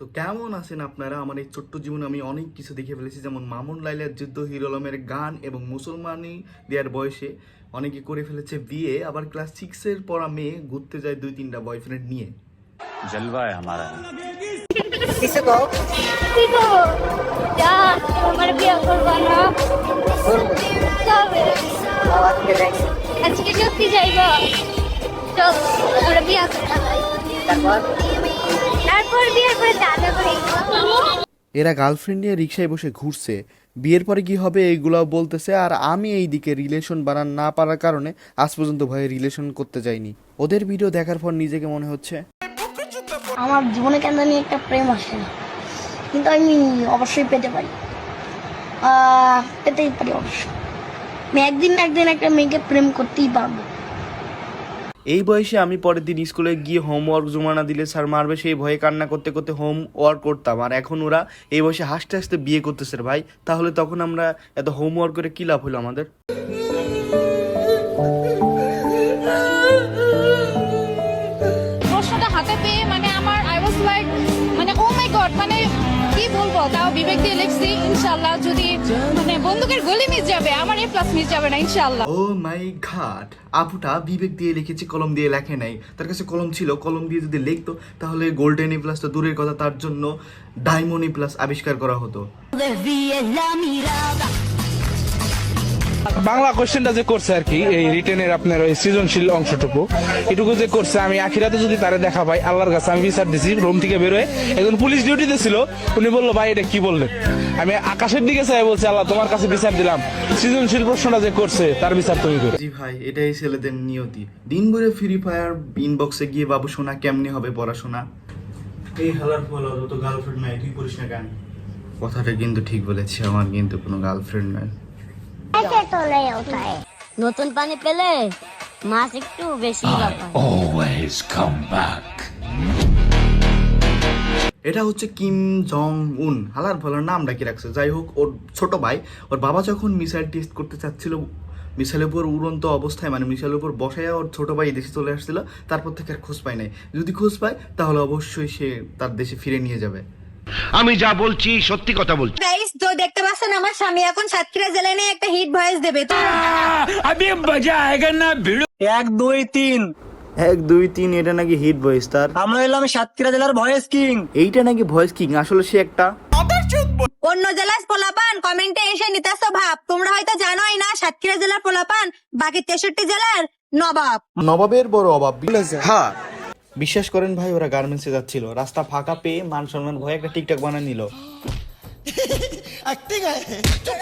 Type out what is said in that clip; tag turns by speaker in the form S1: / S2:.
S1: তো কেমন আছেন আপনারা আমার এই ছোট্ট জীবনে আমি অনেক কিছু দেখে ফেলেছি যেমন মামুন লাইলার যুদ্ধ হিরো আলমের গান এবং মুসলমানি দেওয়ার বয়সে অনেকে করে ফেলেছে বিয়ে আবার ক্লাস সিক্সের পড়া মেয়ে ঘুরতে যায় দুই তিনটা বয়ফ্রেন্ড নিয়ে
S2: जलवा है हमारा
S3: কিসে কও
S4: কি গো যা আমার বিয়ে করবা না
S3: করবো
S4: তবে
S3: বাবা থেকে যাই
S4: আজকে সত্যি যাইবা চল আমরা বিয়ে করতে
S3: তারপর
S1: এরা গার্লফ্রেন্ড নিয়ে রিক্সায় বসে ঘুরছে। বিয়ের পরে কি হবে এইগুলাও বলতেছে আর আমি এই দিকে রিলেশন বানান না পারার কারণে আজ পর্যন্ত ভয়ে রিলেশন করতে যাইনি। ওদের ভিডিও দেখার পর নিজেকে মনে হচ্ছে।
S5: আমার জীবনে কেন জানি একটা প্রেম আসে না। কিন্তু আমি অবশ্যই পেতে পারি। আহ, পেতেই পারি অবশ্যই। আমি একদিন না একদিন একটা মেয়েকে প্রেম করতেই পারব।
S1: এই বয়সে আমি পরের দিন স্কুলে গিয়ে হোমওয়ার্ক জমা না দিলে স্যার মারবে, সেই ভয়ে কান্না করতে করতে হোমওয়ার্ক করতাম। আর এখন ওরা এই বয়সে হাসতে হাসতে বিয়ে করতেছে ভাই। তাহলে তখন আমরা এত হোমওয়ার্ক করে কী লাভ হলো আমাদের?
S6: তাও বিবেক দিয়ে লিখছি ইনশাল্লাহ যদি মানে বন্দুকের গুলি মিস যাবে আমার এ প্লাস মিস যাবে না ইনশাল্লাহ।
S1: ও মাই ঘাট। আপুটা বিবেক দিয়ে লিখেছে কলম দিয়ে লেখে নাই। তার কাছে কলম ছিল কলম দিয়ে যদি লিখতো তাহলে গোল্ডেন এ প্লাস তো দূরের কথা তার জন্য ডায়মন্ড ই প্লাস আবিষ্কার করা হতো।
S7: বাংলা কোয়েশ্চেনটা যে করছে আর কি এই রিটেনের আপনার ওই সৃজনশীল অংশটুকু এটুকু যে করছে আমি আখিরাতে যদি তারে দেখা পাই আল্লাহর কাছে আমি বিচার দিছি রুম থেকে বেরোয় একজন পুলিশ ডিউটিতে ছিল উনি বলল ভাই এটা কি বললেন? আমি আকাশের দিকে চাই বলছি আল্লাহ তোমার কাছে বিচার দিলাম। সৃজনশীল প্রশ্নটা যে করছে তার বিচার তুমি করো।
S1: জি ভাই এটাই ছেলেদের নিয়তি। দিন ভরে ফ্রি ফায়ার ইনবক্সে গিয়ে বাবু শোনা কেমনে হবে পড়াশোনা? এই হালার ফল তো গার্লফ্রেন্ড নাই তুই পড়িস না কেন? কথাটা কিন্তু ঠিক বলেছি আমার কিন্তু কোনো গার্লফ্রেন্ড নাই।
S8: নতুন পানি পেলে মাছ একটু বেশি ব্যাপার।
S1: এটা হচ্ছে কিম জং উন হালার ভালার নামটা কি রাখছে? যাই হোক ওর ছোট ভাই ওর বাবা যখন মিসাইল টেস্ট করতে চাচ্ছিল মিসাইলের উপর উড়ন্ত অবস্থায় মানে মিসাইলের উপর বসায় ওর ছোট ভাই দেশে চলে আসছিল তারপর থেকে আর খোঁজ পায় নাই। যদি খোঁজ পায় তাহলে অবশ্যই সে তার দেশে ফিরে নিয়ে যাবে।
S9: আমি যা বলছি সত্যি কথা বলছি।
S10: গাইস তো দেখতে পাচ্ছেন আমার স্বামী এখন সাতক্ষীরা জেলায় নিয়ে একটা হিট ভয়েস দেবে। তো
S3: এক দুই তিন।
S1: এক দুই তিন এটা নাকি হিট ভয়েস তার?
S3: আমরা এলাম সাতক্ষীরা জেলার ভয়েস কিং
S1: এইটা নাকি ভয়েস কিং আসলে সে একটা
S10: অন্য জেলার পোলাপান কমেন্টে এসে নিতেছ ভাব। তোমরা হয়তো জানোই না সাতক্ষীরা জেলার পোলাপান বাকি তেষট্টি জেলার নবাব।
S1: নবাবের বড় অভাব। হ্যাঁ। বিশ্বাস করেন ভাই, ওরা গার্মেন্টসে যাচ্ছিল। রাস্তা ফাঁকা পেয়ে মান সম্মান ভয়ে একটা টিকটক বানিয়ে নিল।